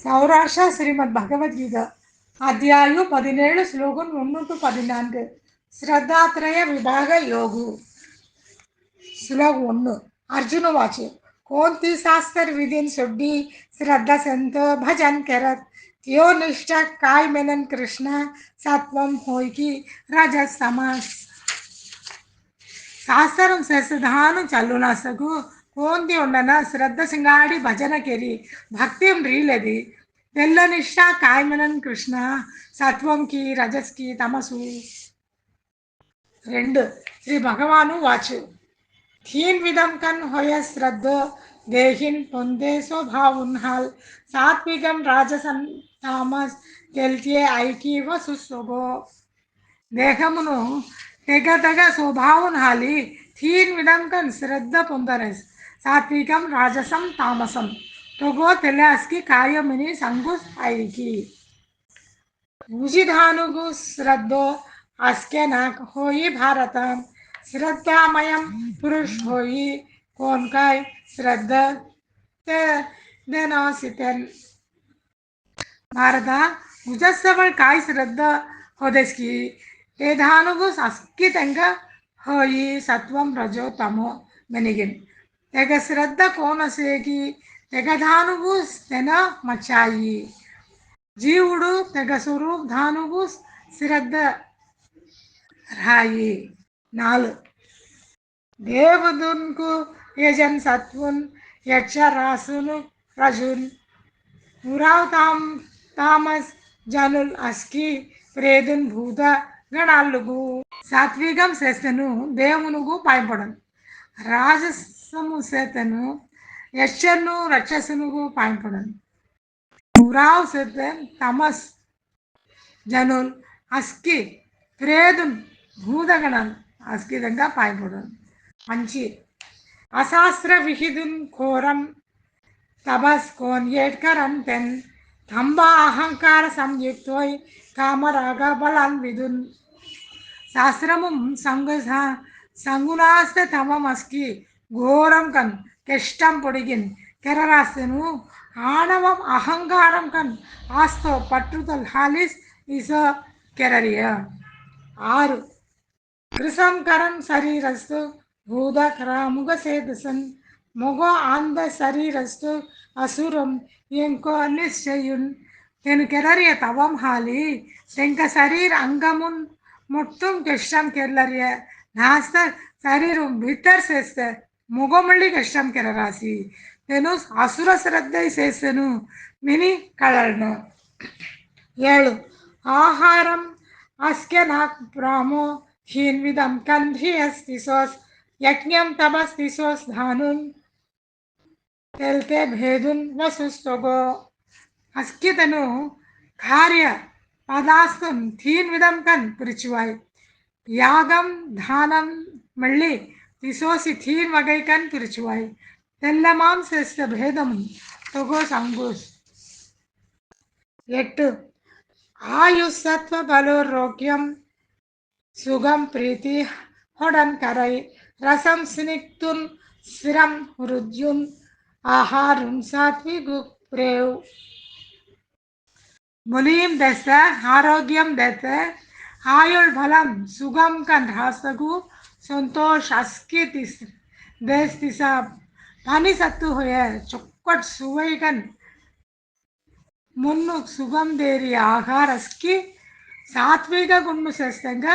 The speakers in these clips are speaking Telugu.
சௌராஷ்டிரா ஸ்ரீமத் பகவத்கீதா அத்தியாயம் பதினேழு ஸ்லோகம் முன்னூற்று பதினான்கு ஸ்ரத்தாத்திரய விபாக யோகு ஸ்லோகம் ஒன்று அர்ஜுன வாச்சு कोणती शास्त्र विधीन सोडली श्रद्धा संत भजन करत त्यो निष्ठा काय मेनन कृष्णा सात्वम होय की राजस समास शास्त्र से सिद्धान चालू ना सकू చల్లునసగు కోంది ఉండన? శ్రద్ధ సింగాడి భజన కెరి. భక్తిం రీలది. తెల్లనిష్ట కాయమనన్ కృష్ణ. సత్వంకి రజస్కి తమసు. రెండు. శ్రీ భగవాను వాచు. థీన్ విధం కన్ హోయ శ్రద్ధ. దేహిన్ పొందే స్వభావున్హాల్ సాత్వికం రాజసన్ తామస్. తెల్చే ఐకీవ సుస్వభో. దేహమును తెగ తెగ స్వభావున్ హాలి. థీన్ విధం కన్ శ్రద్ధ పొందరస్. सात्विकम राजसम तामसम தொகோ தெலாஸ்கி காரியமினி சங்கு ஸ்பைரிகி உஜிதானுகு ஸ்ரத்தோ அஸ்கெனாக் ஹோயி பாரதம் ஸ்ரத்தாமயம் புருஷ் ஹோயி கோன்காய் ஸ்ரத்த தேனாசிதன் ಭಾರತ ಉಜಸ್ಸವಳ್ ಕಾಯ್ ಶ್ರದ್ಧ ಹೊದಸ್ಕಿ ತೇಧಾನುಗು ಅಸ್ಕಿ ತಂಗ ಹೋಯಿ ಸತ್ವಂ ರಜೋ ತಮೋ ಮೆನಿಗಿನ್ తెగ శ్రద్ధ కోనసేకి తెగధానుగు తెన మచాయి జీవుడు తెగ స్వరూప్ ధానుగు శ్రద్ధ రాయి. నాలుగు. దేవుదున్కు యజన్ సత్వున్ యక్ష రాసును రజున్. ఉరావ్ తామ్ తామస్ జనుల్ అస్కి ప్రేదున్ భూత గణాలుగు సాత్వికం చేస్తను దేవునుగు పాయపడను రాజసము చేతను యక్షను రక్షసును పాయింపడను ఉరావు చేతన్ తమస్ జనుల్ అస్కి ప్రేదున్ భూదగణన్ అస్కిదంగా పాయపడను మంచి అశాస్త్ర విహిదున్ ఘోరం తబస్ కోన్ ఏడ్కరన్ తెన్ తంబ అహంకార సంయుక్తోయ్ కామరాగ బలాన్ విదున్ శాస్త్రము సంగ సంగునాస్త తమమస్కి ఘోరం కన్ కెష్టం పొడిగిన్ కెరరాస్తను ఆణవం అహంకారం కన్ ఆస్తో పట్టుదల్ హాలిస్ ఇస కెరరియ ఆరు కృసం కరన్ శరీరస్తు భూదకరాముగ సేదసన్ మొగ ఆంద శరీరస్తు అసురం ఎంకో నిశ్చయున్ తెను కెరరియ తవం హాలి తెంక శరీర అంగమున్ మొత్తం కష్టం కెర్లరియ నాస్త శరీరం నాస్త శరీరం భీతర్ చేస్తే. మొగమళ్ళి కష్టం కెరరాసి నేను అసుర శ్రద్ధ చేస్తాను. మిని కళను ఏడు. ఆహారం. అస్కె నాకు ప్రామో. హీన్విదం కంధి అస్తి సోస్. యజ్ఞం తపస్తి సోస్ ధానున్ తెల్తే భేదున్ వసుస్తోగో. అస్కితను కార్య పదార్థం కన్ విధం யாகம் தானம் மள்ளி விசோசி தீர் வகை கண் திருச்சுவாய் தெல்லமாம் சிஸ்ட பேதமும் தொகோஸ் அங்குஸ் எட்டு. ஆயுஷ் சத்வ பலோரோக்கியம் சுகம் பிரீத்தி ஹொடன் கரை ரசம் சினிக்துன் சிரம் ருத்யுன் ஆஹாரும் சாத்வி குக் முலியும் தச ஆரோக்கியம் தச आयुर्भलम सुगम का कन्धासगु संतोष अस्की देश तिसा पानी सत्तु हुए चुक्कट सुवैगन मुन्नु सुगम देरी आहार अस्की సాత్విక గుణము శ్రేష్టంగా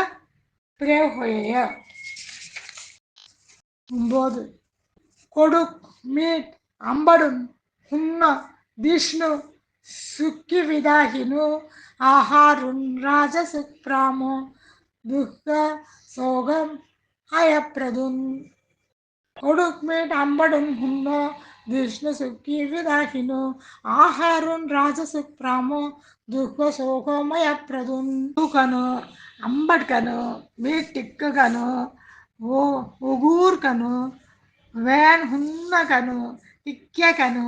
ప్రేమపోయాయ बोध कोडुक, मीट అంబడు ఉన్న విష్ణు సుక్కి విదాహిను ఆహారుం రాజసుప్రాము దుఃఖ సోగం అయప్రదున్ ఒడుక్మేట్ అంబడున్ హున్నో విష్ణు సుఖి విదాహిను ఆహారున్ రాజసుప్రాము దుఃఖ సోగమయప్రదున్ దుఃఖను అంబడ్కను మీ టిక్కగను ఓ ఉగూర్కను వేన్ హున్నకను ఇక్యకను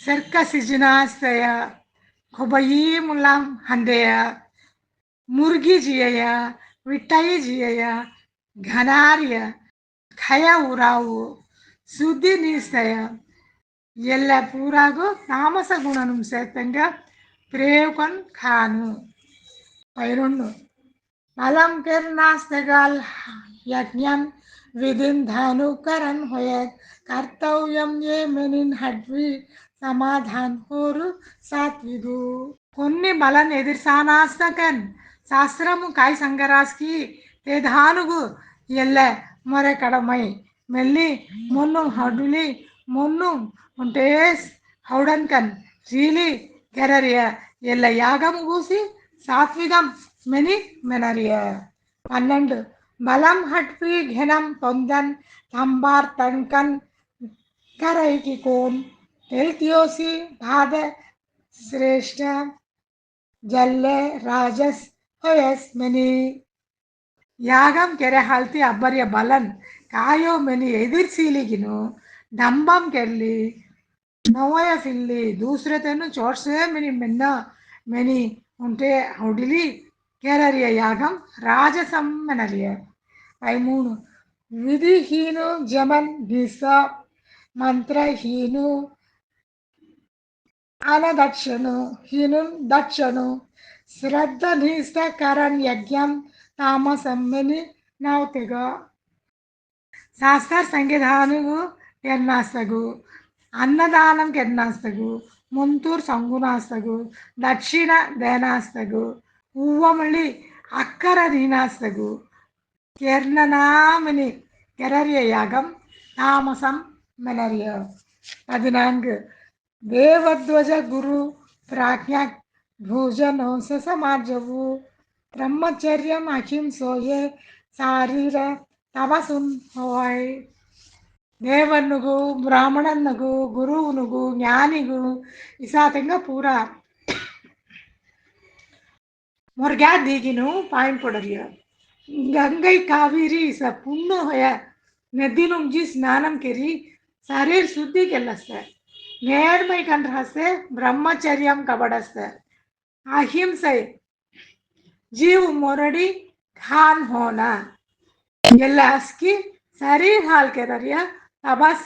ಸರ್ಕಸಿಜಿನಾಸ್ತೆಯ ಕೊಬಯಿ ಮುಲಾಂ ಹಂದೆಯ ಮುರ್ಗಿ ಜಿಯಯ ವಿಟ್ಟೈ ಜಿಯಯ ಘನಾರ್ಯ ಖಯ ಉರಾವು ಸುದ್ದಿ ನೀಸ್ತೆಯ ಎಲ್ಲ ಪೂರಾಗೂ తామస గుణను సేతంగా ప్రేవకొన్ ఖాను. పైరుండు. అలం కిర్ణాస్తగాల్ యజ్ఞం విధిన్ ధానుకరన్ హోయత్ కర్తవ్యం ఏ మెనిన్ హడ్వి సమాధాన్ కోరు సాత్విదు. కొన్ని బలన్ ఎదిర్సానాస్తకన్ శాస్త్రము కాయ సంగరాస్కి తేధానుగు ఎల్ల మొరే మెల్లి మొన్ను హడులి మొన్ను ఉంటే హౌడన్కన్. రీలి గెరరియ ఎల్ల యాగము కూసి సాత్వికం మెని మెనరియ. పన్నెండు. బలం హట్వి ఘనం పొందన్ తంబార్ తంకన్ కరైకి కోన్. తెలియోసి పాద శ్రేష్ట జల్లే రాజస్ మెని యాగం కెరహల్తి అబ్బర్య బలన్ కాయో మెని ఎదిర్శీలిగిను డంబం కెళ్ళి నోయ ఫిల్లి దూసరతను చోట్సే మెని మెన్న మెని ఉంటే ఔడిలి కేరరియ యాగం రాజసమ్మెనరియ ఐ మూడు విధిహీను జమన్ నిస మంత్రహీను అనదక్షను హీను దక్షను శ్రద్ధ నిష్ట కరణ్ యజ్ఞం ತಾಮಸಮ್ಮನಿ ನಾವು ತೆಗ శాస్త్ర సంవిధానము ఎన్నాస్తగు అన్నదానం కెన్నాస్తగు ముంతూర్ సంగునాస్తగు దక్షిణ దేనాస్తగు ఉవ్వమళి అక్కర దీనాస్తగు కెర్ణనామని కెరరియ యాగం తామసం మెనరియ ದೇವಧ್ವಜ ಗುರು ಪ್ರಾಜ್ಞಾ ಭೂಷಣ ಹಂಸ ಸಮಾಜವು ಬ್ರಹ್ಮಚರ್ಯ ಅಹಿಂಸೋಯೆ ಶಾರೀರ ತಪಸ್ಸು ಹೋಯ್ ದೇವನಿಗೂ ಬ್ರಾಹ್ಮಣನಿಗೂ ಗುರುವನಿಗೂ ಜ್ಞಾನಿಗೂ ಇಸಾತಂಗ ಪೂರ ಮೊರ್ಗ್ಯಾ ದೀಗಿನು ಪಾಯಿಂಟ್ ಕೊಡಲಿಯ ಗಂಗೈ ಕಾವೇರಿ ಇಸ ಪುಣ್ಯ ಹೊಯ ನದಿನುಂಜಿ ಸ್ನಾನಂ ಕೆರಿ ಶರೀರ ಶುದ್ಧಿ ಕೆಲಸ நேர்மை ब्रह्मचर्य பிரம்மச்சரியம் अहिंस जीव मोरडी खान होना ये हाल के दरिया तबस